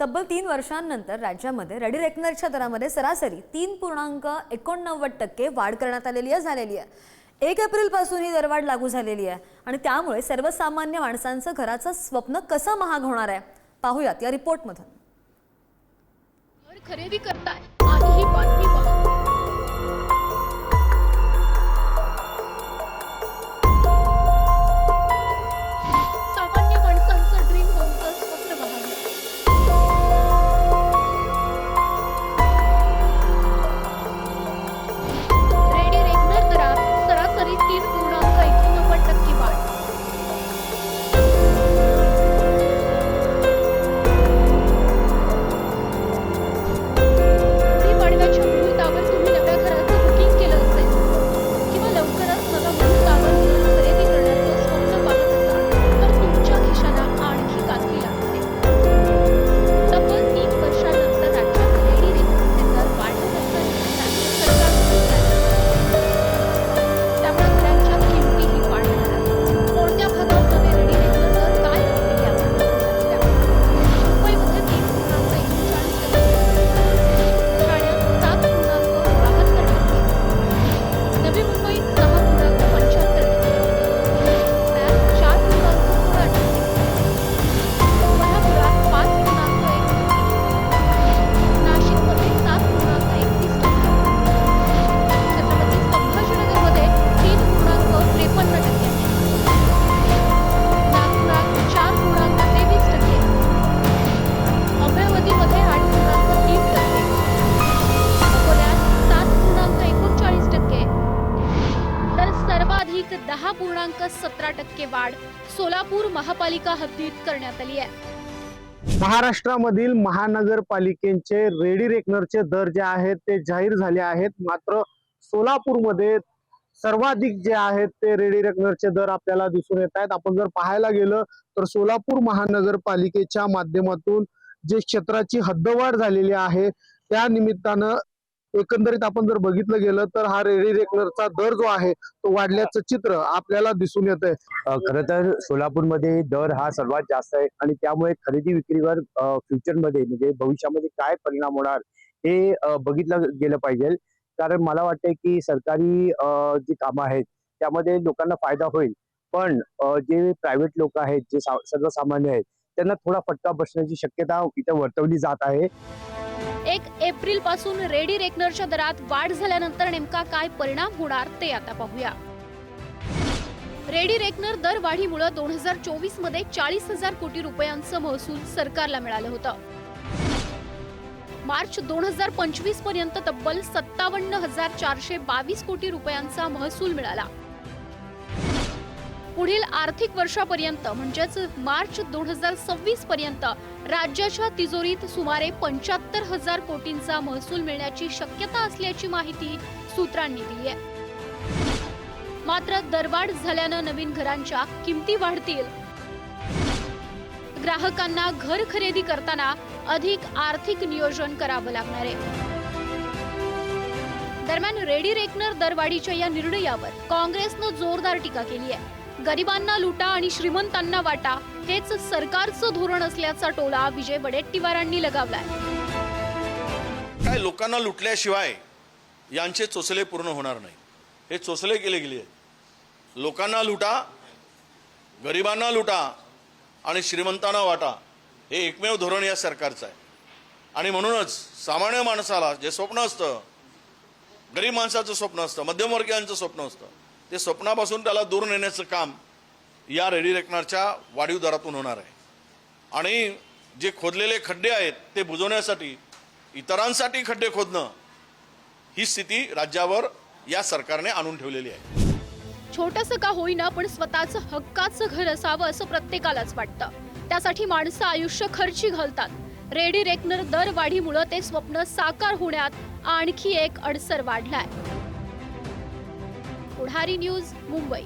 तब्बल तीन वर्षांनंतर राज्यामध्ये रेडी रेकनरच्या दरामध्ये सरासरी तीन पूर्णांक एकोणनव्वद टक्के वाढ करण्यात आलेली आहे झालेली आहे. एक एप्रिलपासून ही दरवाढ लागू झालेली आहे आणि त्यामुळे सर्वसामान्य माणसांचं घराचं स्वप्न कसं महाग होणार आहे? पाहूयात या रिपोर्टमधून खरेदी करताय. जवळपास सतरा टक्के वाढ सोलापूर महापालिका हद्दीत करण्यात आली आहे. महाराष्ट्रामधील महानगरपालिकेचे रेडी रेकनरचे दर जे आहेत ते जाहीर झाले आहेत. मात्र सोलापूरमध्ये सर्वाधिक जे आहेत ते रेडी रेकनरचे दर आपल्याला दिसून येत आहेत. आपण जर पाहायला गेलं तर सोलापूर महानगरपालिकेच्या माध्यमातून जे क्षेत्राची हद्दवाढ झालेली आहे त्या निमित्तानं एकंदरीत आपण जर बघितलं गेलं तर हा रेडी रेकनरचा दर जो आहे तो वाढल्याचं चित्र आपल्याला दिसून येत आहे. खर तर सोलापूरमध्ये दर हा सर्वात जास्त आहे आणि त्यामुळे खरेदी विक्रीवर फ्युचरमध्ये म्हणजे भविष्यामध्ये काय परिणाम होणार हे बघितलं गेलं पाहिजे. कारण मला वाटतंय की सरकारी जी कामं आहेत त्यामध्ये लोकांना फायदा होईल. पण जे प्रायव्हेट लोक आहेत जे सर्वसामान्य आहेत त्यांना थोडा फटका बसण्याची शक्यता इथं वर्तवली जात आहे. एक एप्रिलपासून रेडी रेकनरच्या दरात वाढ झाल्यानंतर नेमका काय परिणाम होणार ते आता पाहूया. रेडी रेकनर दर वाढीमुळे दोन हजार चोवीसमध्ये चाळीस हजार कोटी रुपयांचं महसूल सरकारला मिळालं होतं. मार्च दोन हजार पंचवीसपर्यंत तब्बल सत्तावन्न हजार चारशे बावीस कोटी रुपयांचा महसूल मिळाला. पुढील आर्थिक वर्षापर्यंत म्हणजेच मार्च दोन हजार सव्वीस पर्यंत राज्याच्या तिजोरीत सुमारे पंच्याहत्तर हजार कोटींचा महसूल मिळण्याची शक्यता असल्याची माहिती सूत्रांनी दिली आहे. मात्र दरवाढ झाल्यानं नवीन घरांच्या किमती वाढतील. ग्राहकांना घर खरेदी करताना अधिक आर्थिक नियोजन करावं लागणार आहे. दरम्यान रेडी रेकनर दरवाढीच्या या निर्णयावर काँग्रेसनं जोरदार टीका केली आहे. गरिबांना लुटा आणि श्रीमंतांना वाटा हेच सरकारचं धोरण असल्याचा टोला विजय वडेट्टीवारांनी लगावलाय. काय लोकांना लुटल्याशिवाय यांचे चोचले पूर्ण होणार नाही. हे चोचले केले गेले लोकांना लुटा गरिबांना लुटा आणि श्रीमंतांना वाटा हे एकमेव धोरण या सरकारचं आहे. आणि म्हणूनच सामान्य माणसाला जे स्वप्न असतं गरीब माणसाचं स्वप्न असतं मध्यमवर्गीयांचं स्वप्न असतं ते स्वप्नापासून त्याला दूर नेण्याचं काम या रेडी रेकनरच्या वाढीव दरातून होणार आहे. आणि जे खोदलेले खड्डे आहेत ते बुजवण्यासाठी इतरांसाठी खड्डे खोदणं ही स्थिती राज्यावर या सरकारने आणून ठेवलेली आहे. छोटस का होईना पण स्वतःचं हक्काचं घर असावं असं प्रत्येकालाच वाटतं. त्यासाठी माणसं आयुष्य खर्ची घालतात. रेडी रेकनर दरवाढीमुळं ते स्वप्न साकार होण्यात आणखी एक अडसर वाढलाय. पुढारी न्यूज मुंबई.